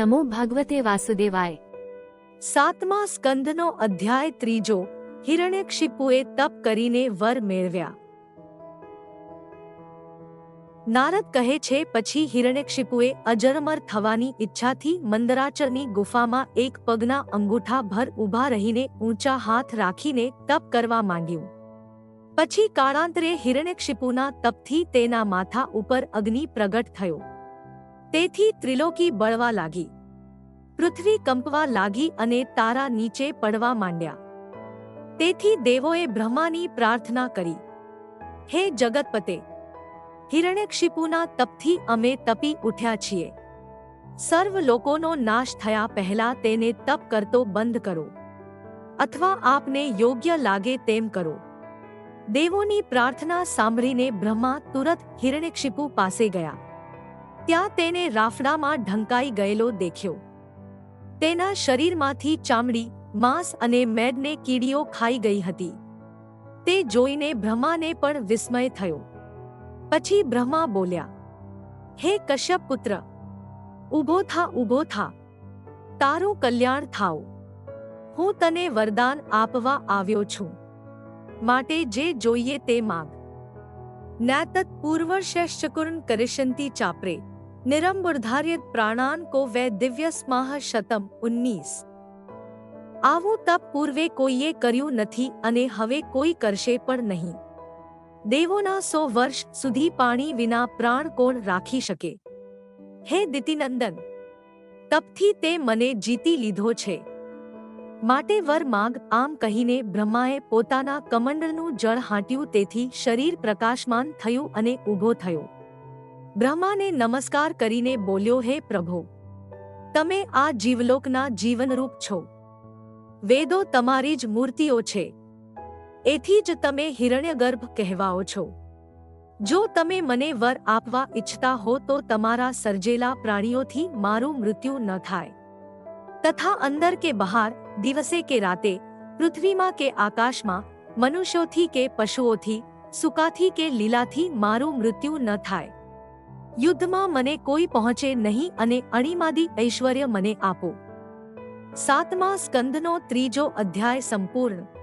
નમો ભગવતે વાસુદેવાય સાતમા સ્કંધનો અધ્યાય ત્રીજો હિરણ્યક્ષિપુએ તપ કરીને વર મેળવ્યા નારદ કહે છે પછી હિરણ્યક્ષિપુએ અજરમર થવાની ઈચ્છાથી મંદરાચરની ગુફામાં એક પગના અંગૂઠા ભર ઊભા રહીને ઊંચા હાથ રાખીને તપ કરવા માંગ્યું પછી કાળાંતરે હિરણ્યક્ષિપુના તપથી તેના માથા ઉપર અગ્નિ પ્રગટ થયો। તેથી ત્રિલોકી બળવા લાગી. પૃથ્વી કંપવા લાગી અને તારા નીચે પડવા માંડ્યા. તેથી દેવોએ બ્રહ્માની પ્રાર્થના કરી. હે જગતપતે, હિરણ્યક્ષિપુના તપથી અમે તપી ઉઠ્યા છીએ. સર્વ લોકોનો નાશ થયા પહેલા તેને તપ કરતો બંધ કરો. અથવા આપને યોગ્ય લાગે તેમ કરો. દેવોની પ્રાર્થના સાંભળીને બ્રહ્મા તુરત હિરણ્યક્ષિપુ પાસે ગયા. ત્યાં તેને રાફડામાં ઢંકાઈ ગયેલો દેખ્યો. તેના શરીરમાંથી ચામડી, માંસ અને મેદને કીડીઓ ખાઈ ગઈ હતી. તે જોઈને બ્રહ્માને પણ વિસ્મય થયો. પછી બ્રહ્મા બોલ્યા, હે કશ્યપ પુત્ર, ઊભો થા ઊભો થા. તારું કલ્યાણ થાવ. હું તને વરદાન આપવા આવ્યો છું. માટે જે જોઈએ તે માગ. જ્ઞાતત પૂર્વશ્રેષ્ઠકુર્ન કરિશંતી ચાપરે નિરંબુર્ધાર્યત પ્રાણાન કો વૈ દિવ્ય સ્માહ શતમ ઉન્નીસ આવું તપ પૂર્વે કોઈએ કર્યું નથી અને હવે કોઈ કરશે પણ નહીં દેવોના સો વર્ષ સુધી પાણી વિના પ્રાણ કોણ રાખી શકે હે દિતિનંદન તપથી તે મને જીતી લીધો છે માટે વર માગ આમ કહીને બ્રહ્માએ પોતાના કમંડળનું જળ હાંટ્યું તેથી શરીર પ્રકાશમાન થયું અને ઊભો થયો બ્રહ્માને નમસ્કાર કરીને બોલ્યો, હે પ્રભુ, તમે આ જીવલોકના જીવનરૂપ છો. વેદો તમારી જ મૂર્તિઓ છે. એથી જ તમે હિરણ્યગર્ભ કહેવાઓ છો. જો તમે મને વર આપવા ઈચ્છતા હો તો તમારા સર્જેલા પ્રાણીઓથી મારું મૃત્યુ ન થાય. તથા અંદર કે બહાર, દિવસે કે રાતે, પૃથ્વીમાં કે આકાશમાં, મનુષ્યોથી કે પશુઓથી, સુકાથી કે લીલાથી મારું મૃત્યુ ન થાય. યુદ્ધમાં મને કોઈ પહોંચે નહીં અને અણીમાદી ઐશ્વર્ય મને આપો. સાતમા સ્કંદનો ત્રીજો અધ્યાય સંપૂર્ણ.